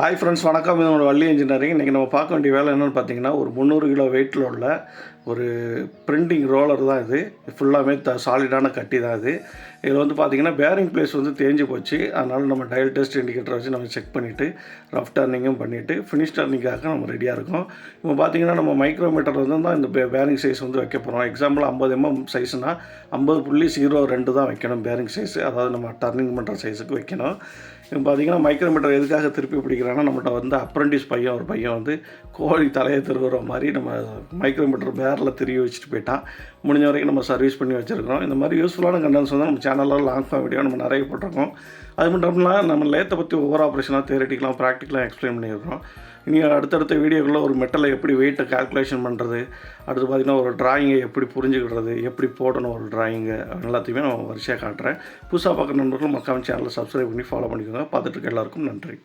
Hi friends வணக்கம். இது நம்மளோட வள்ளி இன்ஜினியரிங் இன்றைக்கி நம்ம பார்க்க வேண்டிய வேலை என்னென்னு பார்த்தீங்கன்னா ஒரு முந்நூறு கிலோ வெயிட்டில் உள்ள ஒரு பிரிண்டிங் ரோலர் தான் இது. ஃபுல்லாமே த சாலிடான கட்டி தான் இது. இதில் வந்து பார்த்திங்கன்னா பேரிங் பிளேஸ் வந்து தேஞ்சு போச்சு. அதனால் நம்ம டயல் டெஸ்ட் இண்டிகேட்டர் வச்சு நம்ம செக் பண்ணிவிட்டு ரஃப் டர்னிங்கும் பண்ணிவிட்டு ஃபினிஷ் டர்னிங்காக நம்ம ரெடியாக இருக்கோம். இப்போ பார்த்தீங்கன்னா நம்ம மைக்ரோமீட்டர் வந்து தான் இந்த பேரிங் சைஸ் வந்து வைக்க போகிறோம் எக்ஸாம்பிள் ஐம்பது எம்எம் சைஸ்னால் ஐம்பது புள்ளி ஜீரோ ரெண்டு தான் வைக்கணும் பேரிங் சைஸ் அதாவது நம்ம டர்னிங் பண்ணுற சைஸுக்கு வைக்கணும். இப்போ பார்த்தீங்கன்னா மைக்ரோமீட்டர் எதுக்காக திருப்பி பிடிக்கிறாங்கன்னா நம்மகிட்ட வந்து அப்ரண்டிஸ் பையன் ஒரு பையன் வந்து கோழி தலையை திருவுற மாதிரி நம்ம மைக்ரோமீட்டர் காரில் திரும்பி வச்சுட்டு போயிட்டான். முடிஞ்ச வரைக்கும் நம்ம சர்வீஸ் பண்ணி வச்சுருக்கோம் இந்த மாதிரி யூஸ்ஃபுல்லான கண்டென்ஸ் வந்து நம்ம சேனலில் லாங் ஃபார்ம் வீடியோ நம்ம நிறைய போட்டிருக்கோம். அது மட்டும் இல்லாமல் நம்ம லேத்தை பற்றி ஒவ்வொரு ஆப்ரேஷனாக தேரட்டிக்கலாம் ப்ராக்டிக்கலாக எக்ஸ்பிளைன் பண்ணியிருக்கோம் இனி அடுத்தடுத்த வீடியோக்குள்ளே ஒரு மெட்டலை எப்படி வெயிட்டை கால்குலேஷன் பண்ணுறது அடுத்து பார்த்திங்கன்னா ஒரு டிராயிங்கை எப்படி புரிஞ்சுக்கிறது எப்படி போடணும் ஒரு டிராயிங்கு எல்லாத்தையுமே நான் வரிசையாக காட்டுறேன். புதுசாக பார்க்குற நண்பர்கள் மக்காம சேனலை சப்ஸ்கிரைப் பண்ணி ஃபாலோ பண்ணிக்கோங்க. பார்த்துட்டு இருக்க எல்லாருக்கும் நன்றி.